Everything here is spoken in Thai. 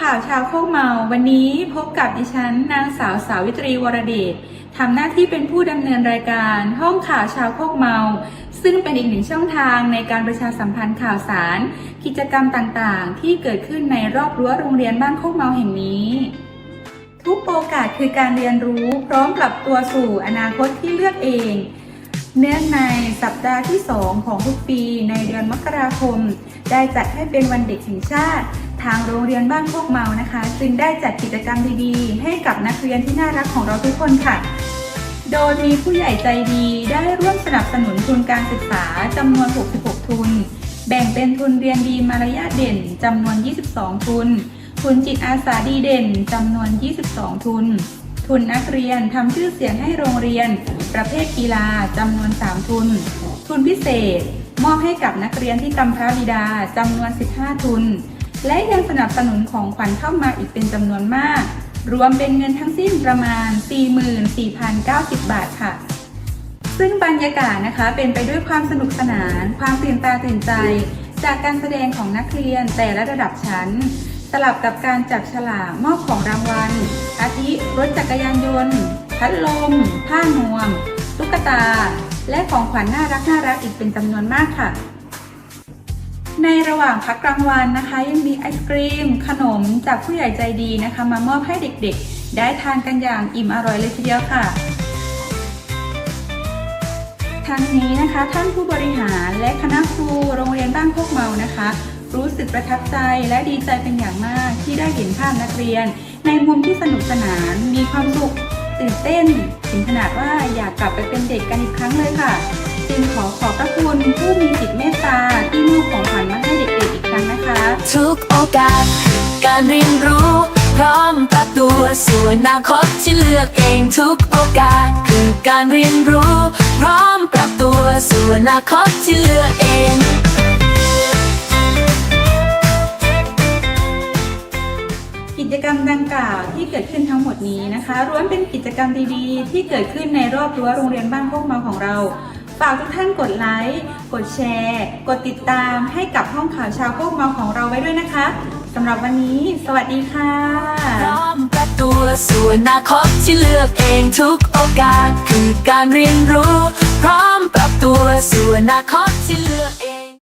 ข่าวชาวโคกเมาวันนี้พบกับดิฉันนางสาวสาวิตรีวรเดชทำหน้าที่เป็นผู้ดำเนินรายการห้องข่าวชาวโคกเมา ซึ่งเป็นอีกหนึ่งช่องทางในการประชาสัมพันธ์ข่าวสาร กิจกรรมต่างๆ ที่เกิดขึ้นในรอบรั้วโรงเรียนบ้านโคกเมาแห่งนี้ ทุกโอกาสคือการเรียนรู้พร้อมปรับตัวสู่อนาคตที่เลือกเอง เนื่องในสัปดาห์ที่ 2 ของทุกปีในเดือนมกราคม ได้จัดให้เป็นวันเด็กแห่งชาติ ทางโรงเรียนบ้านพวกเมานะคะ จึงได้จัดกิจกรรมดีๆ ให้กับนักเรียนที่น่ารักของเราทุกคนค่ะ โดยมีผู้ใหญ่ใจดีได้ร่วมสนับสนุนทุนการศึกษาจำนวน 66 ทุน แบ่งเป็นทุนเรียนดีมารยาทเด่นจำนวน 22 ทุน ทุนจิตอาสาดีเด่นจำนวน 22 ทุน ทุนนักเรียนทำชื่อเสียงให้โรงเรียน ประเภทกีฬาจำนวน 3 ทุน ทุนพิเศษ มอบให้กับนักเรียนที่กำพร้าบิดาจำนวน 15 ทุน และยังสนับสนุนของขวัญเข้ามาอีกเป็นจำนวนมาก รวมเป็นเงินทั้งสิ้นประมาณ 44,090 บาทค่ะ ซึ่งบรรยากาศนะคะเป็นไปด้วยความสนุกสนาน ความตื่นตาตื่นใจ จากการแสดงของนักเรียนแต่ละระดับชั้น สลับกับการจับฉลากมอบของรางวัล อาทิรถจักรยานยนต์ พัดลม ผ้านวม ตุ๊กตา และของขวัญน่ารักน่ารักอีกเป็นจำนวนมากค่ะ ในระหว่างพักกลางวันนะคะ ยังมีไอศกรีม ขนมจากผู้ใหญ่ใจดีนะคะ มามอบให้เด็กๆ ได้ทานกันอย่างอิ่มอร่อยเลยทีเดียวค่ะทั้งนี้นะคะท่านผู้บริหารและคณะครูโรงเรียนบ้านโคกเมานะคะ รู้สึกประทับใจและดีใจเป็นอย่างมากที่ได้เห็นภาพนักเรียน ในมุมที่สนุกสนาน มีความสุขตื่นเต้น ถึงขนาดว่าอยากกลับไปเป็นเด็กกันอีกครั้งเลยค่ะ จึงขอขอบพระคุณผู้มีจิตเมต ทุกโอกาส การเรียนรู้พร้อมปรับตัวสู่อนาคตที่เลือกเองทุกโอกาส คือการเรียนรู้ พร้อมปรับตัวสู่อนาคตที่เลือกเองกิจกรรมดังกล่าวที่เกิดขึ้นทั้งหมดนี้นะคะล้วนเป็นกิจกรรมดีๆ ที่เกิดขึ้นในรอบรั้วโรงเรียนบ้านพวกมาของเรา ฝากทุกท่านกดไลค์ กดแชร์ กดติดตามให้กับห้องข่าวชาวพวกเมาของเราไว้ด้วยนะคะสำหรับวันนี้ สวัสดีค่ะพร้อมประตูสู่อนาคตที่เลือกเองทุกโอกาสคือการเรียนรู้ พร้อมปรับตัวสู่อนาคตที่เลือกเอง